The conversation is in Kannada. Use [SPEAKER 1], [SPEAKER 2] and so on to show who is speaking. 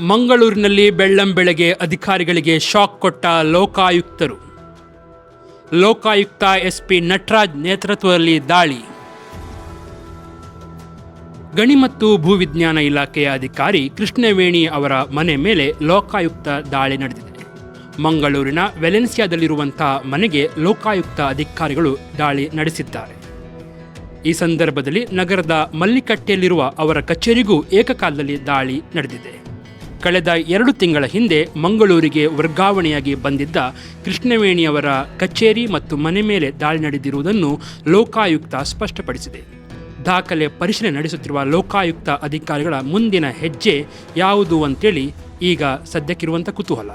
[SPEAKER 1] ಮಂಗಳೂರಿನಲ್ಲಿ ಬೆಳ್ಳಂಬೆಳಗ್ಗೆ ಅಧಿಕಾರಿಗಳಿಗೆ ಶಾಕ್ ಕೊಟ್ಟ ಲೋಕಾಯುಕ್ತರು. ಲೋಕಾಯುಕ್ತ ಎಸ್ ಪಿ ನಟರಾಜ್ ನೇತೃತ್ವದಲ್ಲಿ ದಾಳಿ. ಗಣಿ ಮತ್ತು ಭೂವಿಜ್ಞಾನ ಇಲಾಖೆಯ ಅಧಿಕಾರಿ ಕೃಷ್ಣವೇಣಿ ಅವರ ಮನೆ ಮೇಲೆ ಲೋಕಾಯುಕ್ತ ದಾಳಿ ನಡೆದಿದೆ. ಮಂಗಳೂರಿನ ವೆಲೆನ್ಸಿಯಾದಲ್ಲಿರುವಂತಹ ಮನೆಗೆ ಲೋಕಾಯುಕ್ತ ಅಧಿಕಾರಿಗಳು ದಾಳಿ ನಡೆಸಿದ್ದಾರೆ. ಈ ಸಂದರ್ಭದಲ್ಲಿ ನಗರದ ಮಲ್ಲಿಕಟ್ಟೆಯಲ್ಲಿರುವ ಅವರ ಕಚೇರಿಗೂ ಏಕಕಾಲದಲ್ಲಿ ದಾಳಿ ನಡೆದಿದೆ. ಕಳೆದ ಎರಡು ತಿಂಗಳ ಹಿಂದೆ ಮಂಗಳೂರಿಗೆ ವರ್ಗಾವಣೆಯಾಗಿ ಬಂದಿದ್ದ ಕೃಷ್ಣವೇಣಿಯವರ ಕಚೇರಿ ಮತ್ತು ಮನೆ ಮೇಲೆ ದಾಳಿ ನಡೆದಿರುವುದನ್ನು ಲೋಕಾಯುಕ್ತ ಸ್ಪಷ್ಟಪಡಿಸಿದೆ. ದಾಖಲೆ ಪರಿಶೀಲನೆ ನಡೆಸುತ್ತಿರುವ ಲೋಕಾಯುಕ್ತ ಅಧಿಕಾರಿಗಳ ಮುಂದಿನ ಹೆಜ್ಜೆ ಯಾವುದು ಅಂತೇಳಿ ಈಗ ಸದ್ಯಕ್ಕಿರುವಂಥ ಕುತೂಹಲ.